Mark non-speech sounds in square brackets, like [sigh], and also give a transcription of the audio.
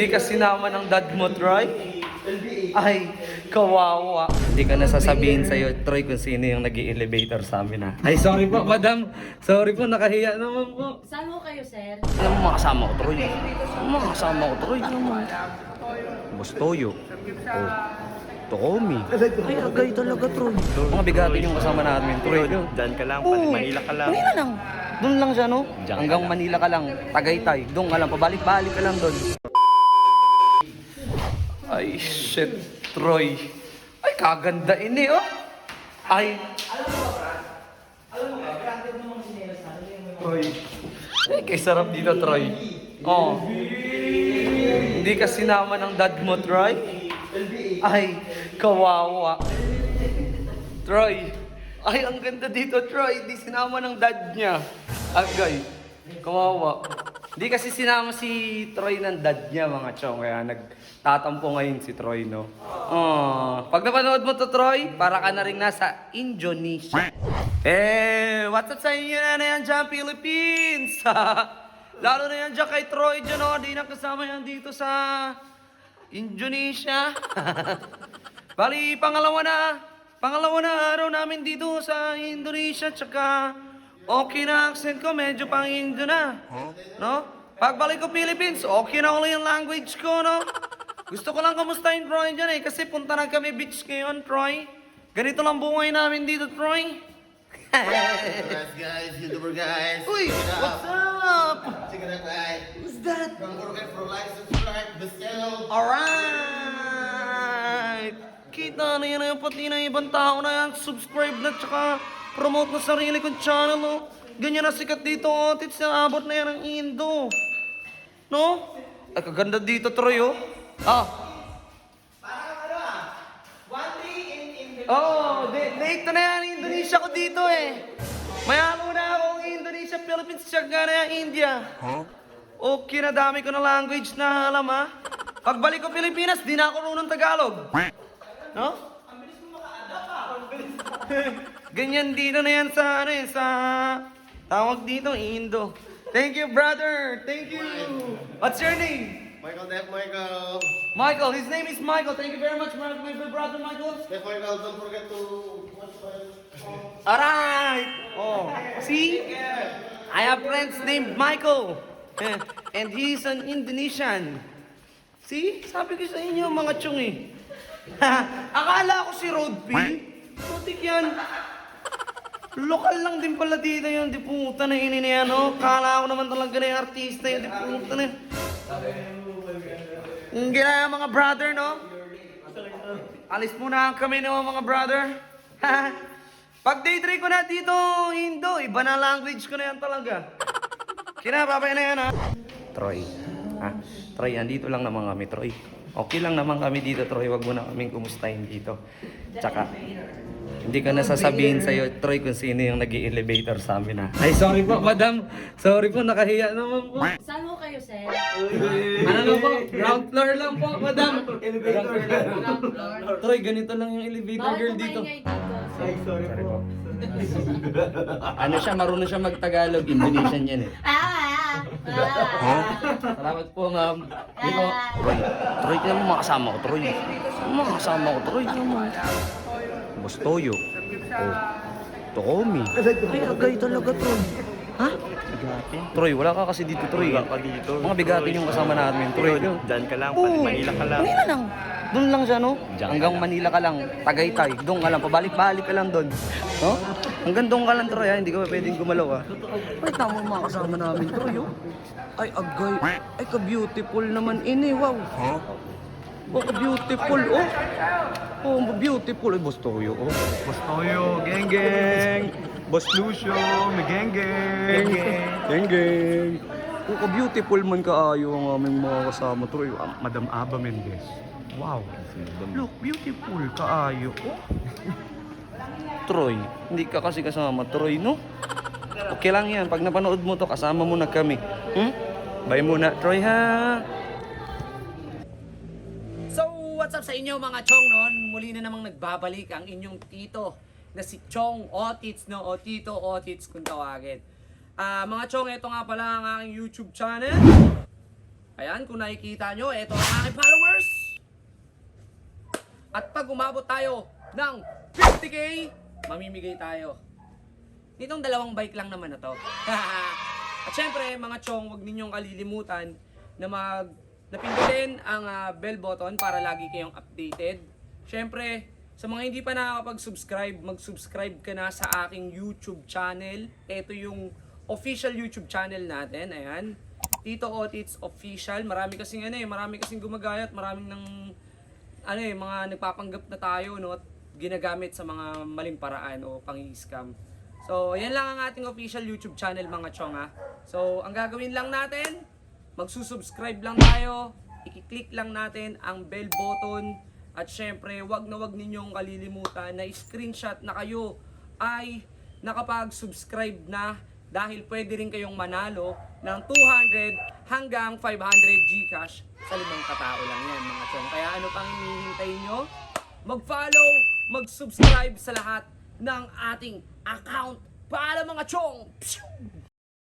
Hindi ka sinama ng dad mo, Troy? Ay, kawawa. Hindi ka nasasabihin sa'yo, Troy, kung sino yung nag elevator sa amin, ha? Ay, sorry po, madam. Sorry po, nakahiya naman po. Saan mo kayo, sir? Alam mo, makasama ko, Troy. Alam mo, makasama ko, Troy. Alam mo. Boss Toyo. Oh. Tokomi. Ay, agay talaga, Troy. Mga bigatin yung kasama namin, Troy. Diyan ka lang, Oo. Manila ka lang. Manila lang. Doon lang siya, no? Diyan ka Hanggang lang. Manila ka lang. Tagaytay. Doon ka lang. Pabalik-balik ka lang doon. Ay, shit, Troy. Ay, kaganda ini, oh. Ay. Troy. Ay, kay sarap dito, Troy. Oh. Hindi ka sinama ng dad mo, Troy? Ay, kawawa. Troy. Ay, ang ganda dito, Troy. Di sinama ng dad niya. Agay. Kawawa. Di kasi sinama si Troy ng dad niya, mga chong. Kaya nagtatampo ngayon si Troy, no? Oh. Pag napanood mo to, Troy, para ka na rin nasa Indonesia. Eh, what's up sa inyo na yan dyan, Philippines? [laughs] Lalo na yan dyan kay Troy dyan, oh. Di na kasama yan dito sa Indonesia. [laughs] Bali, pangalawa na. Pangalawa na araw namin dito sa Indonesia. Tsaka, okay na accent ko. Medyo pang Indo na. No? Pagbalik ko Philippines, okay na ulit yung language ko, no? Gusto ko lang kamustahin Troy dyan eh. Kasi punta na kami beach ngayon, Troy. Ganito lang buhay namin dito, Troy. Guys, guys, YouTuber guys. Uy, what's up? Check it out, guys. Who's that? Don't forget for like, subscribe this channel. Alright! Kita na yan yung pati na ibang tao na yan. Subscribe na tsaka promote na sarili kong channel, no? Ganyan na sikat dito, oh. Tits na abot na yan ng Indo. No? Ay, kaganda dito, Troy, oh. Ah. Oh, de- date na yan, Indonesia ko dito eh. Maya muna akong Indonesia, Philippines, tsaka na yan, India. Okay na dami ko na language na alam ha. Pagbalik ko Pilipinas, di na ako runong Tagalog. No? Ganyan dito na yan sa ano eh, sa tawag dito, Indo. Thank you, brother. Thank you. What's your name? Michael, Def Michael. Michael. His name is Michael. Thank you very much, my, my brother Michael. Def Michael, don't forget to watch my... Alright. Oh, see? I have friends named Michael. [laughs] And he's an Indonesian. See? Sabi ko sa inyo, mga eh. [laughs] Akala ko si Road P. Putik yan. Lokal lang din pala dito yun. Di puta na na yan, oh. Kala ko naman talaga na yung artista yun. Di puta na. Ang ginaya mga brother, no? Alis muna kami no mga brother. [laughs] Pag day trip ko na dito, Indo, iba na language ko na yan talaga. Kinababay na yan ha. Troy, ha? Troy, andito lang naman kami, Troy. Okay lang naman kami dito, Troy. Huwag mo na kaming kumustahin dito. Tsaka, hindi ka nasasabihin sa'yo, Troy, kung sino yung nag elevator sa amin, ha? Ay, sorry po, madam. Sorry po, nakahiya naman po. Saan mo kayo, sir? Ano lang po? Ground floor lang po, madam. Elevator lang. Troy, ganito lang yung elevator girl po dito. maingay dito? Sorry po. ano siya, marunong siya mag-Tagalog, Indonesian yan eh. Ah, ah, ah. Salamat po, ma'am. Hindi ko, Troy, Troy, kaya mo makasama ko, Troy. Makasama ko, Troy. Kaya mo. Boss Toyo. Oh. Tokomi. Ay, agay talaga, Troy. Ha? Troy, wala ka kasi dito, Troy. Wala ka dito. Mga bigatin yung kasama namin, Troy. Diyan ka lang, Oo. Manila ka lang. Manila lang. Doon lang siya, no? Diyan ka Hanggang lang. Manila ka lang. Tagaytay. Doon ka lang. Pabalik-balik ka lang doon. No? Hanggang doon ka lang, Troy, ha? Hindi ka pa pwedeng gumalaw, ha? Ay, tama yung mga kasama namin, Troy, oh. Ay, agay. Ay, ka-beautiful naman ini, wow. Oh, ka-beautiful, oh. Oh, beautiful. Ay, boss Toyo, oh. Boss Toyo, geng geng. Boss Lucio, may geng geng. Geng, geng. Oh, ka-beautiful man kaayo ang aming mga kasama, Troy. Ah, Madam Aba Mendez. Wow. Look, beautiful kaayo. Oh. [laughs] Troy, hindi ka kasi kasama Troy, no? Okay lang yan. Pag napanood mo to, kasama mo na kami. Hmm? Bye muna, Troy, ha? Up sa inyo mga chong noon? Muli na namang nagbabalik ang inyong tito na si Chong Otits, no? O Tito Otits kung tawagin. Ah, mga chong, ito nga pala ang aking YouTube channel. Ayan, kung nakikita nyo, ito ang aking followers. At pag umabot tayo ng 50k, mamimigay tayo. Nitong dalawang bike lang naman na to. [laughs] At syempre, mga chong, huwag ninyong kalilimutan na mag napindutin ang ah, bell button para lagi kayong updated. Syempre, sa mga hindi pa nakakapag-subscribe, mag-subscribe ka na sa aking YouTube channel. Ito yung official YouTube channel natin. Ayan. Tito Otits Official. Marami kasing ano eh, marami kasing gumagayat, maraming ng ano eh, mga nagpapanggap na tayo no at ginagamit sa mga maling paraan o pang-scam. So, yan lang ang ating official YouTube channel mga chong ha. So, ang gagawin lang natin, magsusubscribe lang tayo, i-click lang natin ang bell button at syempre, wag na wag ninyong kalilimutan na screenshot na kayo ay nakapag-subscribe na dahil pwede rin kayong manalo ng 200 hanggang 500 Gcash sa limang katao lang yan mga chong. Kaya ano pang hinihintay nyo? Mag-follow, mag-subscribe sa lahat ng ating account para mga chong! Pshoo!